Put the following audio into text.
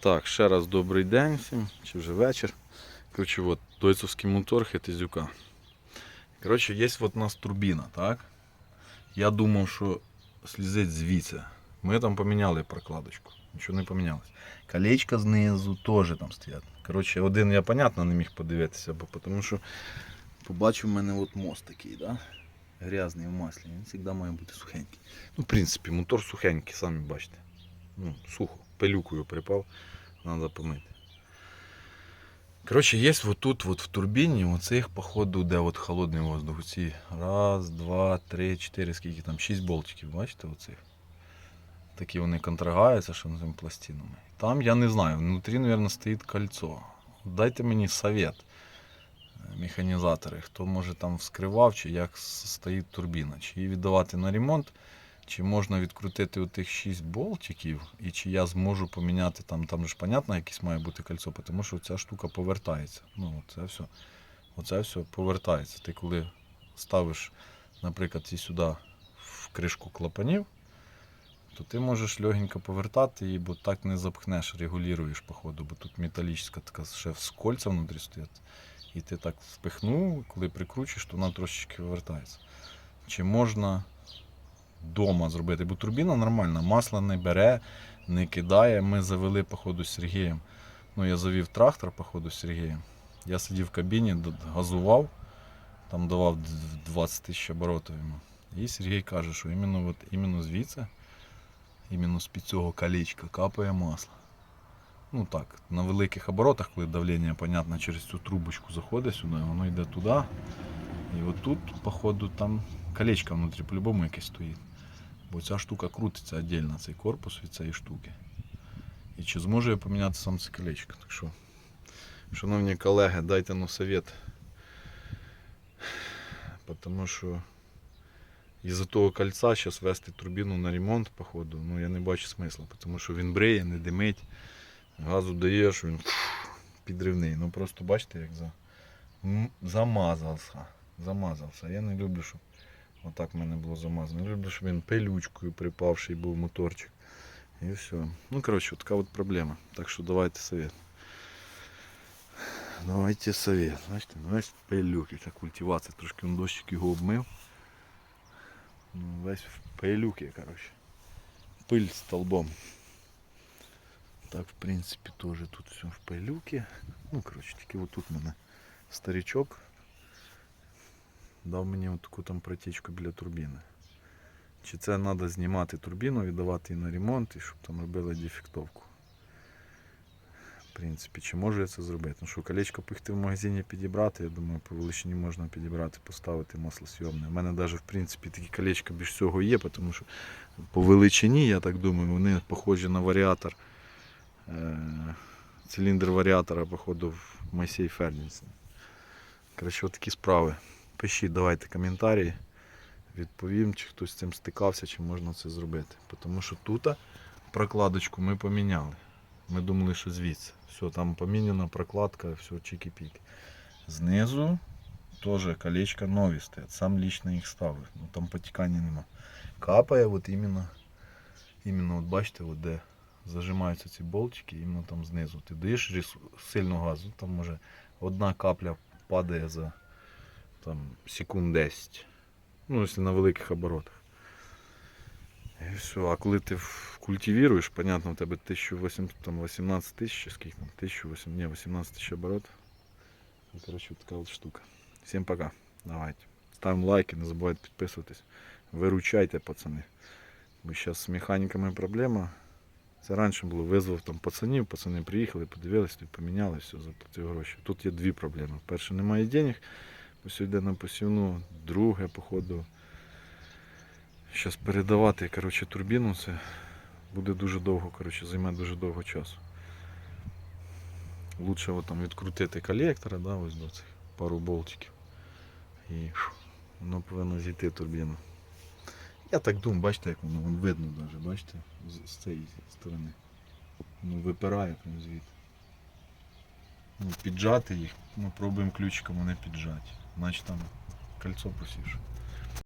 Так, ще раз добрий день всім, чи вже вечір. Коротше, от дойцовський мотор Хетезюка. Коротше, є от у нас турбіна, так? Я думав, що слізить звідси. Ми там поміняли прокладочку. Нічого не помінялось. Колечка знизу теж там стоять. Коротше, один я, понятно, не міг подивитися, бо тому що побачив в мене от мост такий, да? грязний в маслі. Він завжди має бути сухенький. Ну, в принципі, мотор сухенький, самі бачите. Ну, сухо, пилюкою припав, треба помити. Коротше, є вот тут в турбіні, оцих, походу, де от холодний воздух. Ці раз, два, три, чотири, скільки там, шість болтиків, бачите, оцих. Такі вони контрагаються, що цими пластинами. Там я не знаю, внутрі, мабуть, стоїть кольцо. Дайте мені совет, е, механізатори, хто може там вскривав, чи як стоїть турбіна, чи її віддавати на ремонт, чи можна відкрутити отих 6 болтиків, і чи я зможу поміняти там, там ж понятно, якесь має бути кольцо, тому що ця штука повертається. Ну, це все, оце все повертається. Ти коли ставиш, наприклад, і сюди в кришку клапанів, то ти можеш легенько повертати її, бо так не запхнеш, регулюєш по ходу, бо тут металічна така ще з кольця внутрі стоять. І ти так впихнув, коли прикручуєш, то вона трошечки вивертається. Чи можна вдома зробити? Бо турбіна нормальна, масло не бере, не кидає. Ми завели, походу, з Сергієм. Ну, я завів трактор, походу, з Сергієм. Я сидів в кабіні, газував, там давав 20 тисяч оборотів йому. І Сергій каже, що іменно, от, іменно звідси, іменно з під цього колечка капає масло. Ну так, на великих оборотах, коли давлення, понятно, через цю трубочку заходить сюди, воно йде туди. І отут, походу, там колечко внутрі по-любому якесь стоїть. Бо ця штука крутиться віддільно, цей корпус від цієї штуки. І чи зможу я поміняти сам це колечко? Так що, шановні колеги, дайте ну совет. Тому що із-за того кольця зараз вести турбіну на ремонт, походу, ну я не бачу смисла, тому що він бриє, не димить, газу даєш, він підривний. Ну просто бачите, як за... замазався. Замазався. Я не люблю, щоб отак в мене було замазано. Не люблю, щоб він пилючкою припавший був моторчик. І все. Ну, коротше, от така от проблема. Так що давайте совет. Давайте совет. Бачите, ну, весь пилюки. Ця культивація. Трошки він дощик його обмив. Ну, весь в пилюки, коротше. Пиль столбом. Так, в принципі, теж тут все в пилюки. Ну, коротше, тільки отут мене старичок дав мені таку там протічку біля турбіни. Чи це треба знімати турбіну, віддавати її на ремонт і щоб там робили дефектовку. В принципі, чи можу я це зробити? Ну що, колечко пихти в магазині підібрати, я думаю, по величині можна підібрати, поставити маслосйомне. У мене навіть в принципі такі колечка більш всього є, тому що по величині, я так думаю, вони похожі на варіатор. Е- циліндр варіатора, походу, в Майсей. Коротше, такі справи. Пишіть, давайте коментарі. Відповім, чи хтось з цим стикався, чи можна це зробити. Тому що тут прокладочку ми поміняли. Ми думали, що звідси. Все, там поміняна прокладка, все, чики-піки. Знизу теж колечка нові стоять. Сам лічно їх ставив. Ну там потікання нема. Капає, от іменно, іменно от бачите, от де зажимаються ці болтики, іменно там знизу. Ти даєш сильно газу, там може одна капля падає за там, секунд 10. Ну, якщо на великих оборотах. І все. А коли ти культивіруєш, понятно, у тебе 1800, там 18 тисяч, скільки там, 1008, ні, 18 тисяч оборотів. Ну, коротше, така от штука. Всім пока. Давайте. Ставимо лайки, не забувайте підписуватись. Виручайте, пацани. Бо зараз з механіками проблема. Це раніше було, визвав там пацанів, пацани приїхали, подивилися, поміняли, все, заплатив гроші. Тут є дві проблеми. Перше, немає денег, ось йде на посівну, друге, походу. Зараз передавати коротше, турбіну, це буде дуже довго, коротше, займе дуже довго часу. Лучше там, відкрутити колектора, да, ось до цих пару болтиків. І воно повинно зійти турбіну. Я так думаю, бачите, як воно вон видно навіть, бачите, з, з цієї сторони. Воно випирає прямо звідти. Ну, піджати їх, ми пробуємо ключиком не піджати. Значить там кольцо посівши.